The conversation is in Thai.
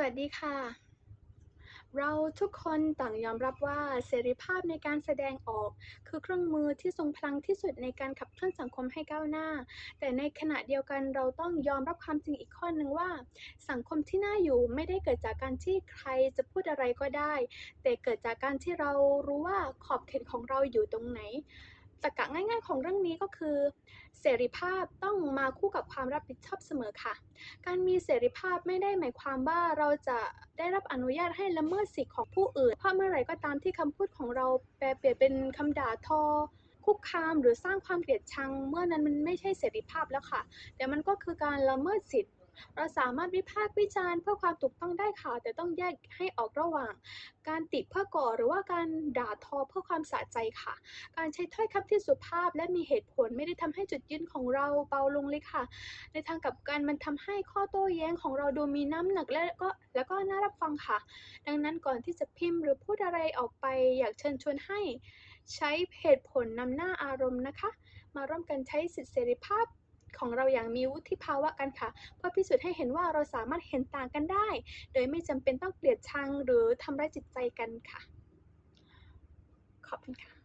วัสดีค่ะ เราทุกคนต่างยอมรับว่าเสรีภาพในการแสดงออก คือเครื่องมือที่ทรงพลังที่สุดในการขับเคลื่อนสังคมให้ก้าวหน้า แต่ในขณะเดียวกันเราต้องยอมรับความจริงอีกข้อหนึ่งว่า สังคมที่น่าอยู่ไม่ได้เกิดจากการที่ใครจะพูดอะไรก็ได้ แต่เกิดจากการที่เรารู้ว่าขอบเขตของเราอยู่ตรงไหน ตรรกะง่าย ๆ ของเรื่องนี้ก็คือ เสรีภาพต้องมาคู่กับความรับผิดชอบเสมอค่ะ การมีเสรีภาพไม่ได้หมายความว่าเราจะได้รับอนุญาตให้ละเมิดสิทธิของผู้อื่น เพราะเมื่อไหร่ก็ตามที่คำพูดของเราแปลเปลี่ยนเป็นคำด่าทอ คุกคามหรือสร้างความเกลียดชัง เมื่อนั้นมันไม่ใช่เสรีภาพแล้วค่ะ แต่มันก็คือการละเมิดสิทธิ์ เราสามารถวิพากษ์วิจารณ์เพื่อความถูกต้องได้ค่ะ แต่ต้องแยกให้ออกระหว่าง การติเพื่อก่อหรือว่าการด่าทอเพื่อความสะใจค่ะ การใช้ถ้อยคำที่สุภาพและมีเหตุผลไม่ได้ทำให้จุดยืนของเราเบาลงเลยค่ะ ในทางกลับกันมันทำให้ข้อโต้แย้งของเราดูมีน้ำหนักและก็แล้วก็น่ารับฟังค่ะ ดังนั้นก่อนที่จะพิมพ์หรือพูดอะไรออกไป อยากเชิญชวนให้ใช้เหตุผลนำหน้าอารมณ์นะคะ มาร่วมกันใช้สิทธิเสรีภาพ ของเราอย่างมีวุฒิภาวะกันค่ะ เพื่อพิสูจน์ให้เห็นว่าเราสามารถเห็นต่างกันได้ โดยไม่จำเป็นต้องเกลียดชังหรือทำร้ายจิตใจกันค่ะ ขอบคุณค่ะ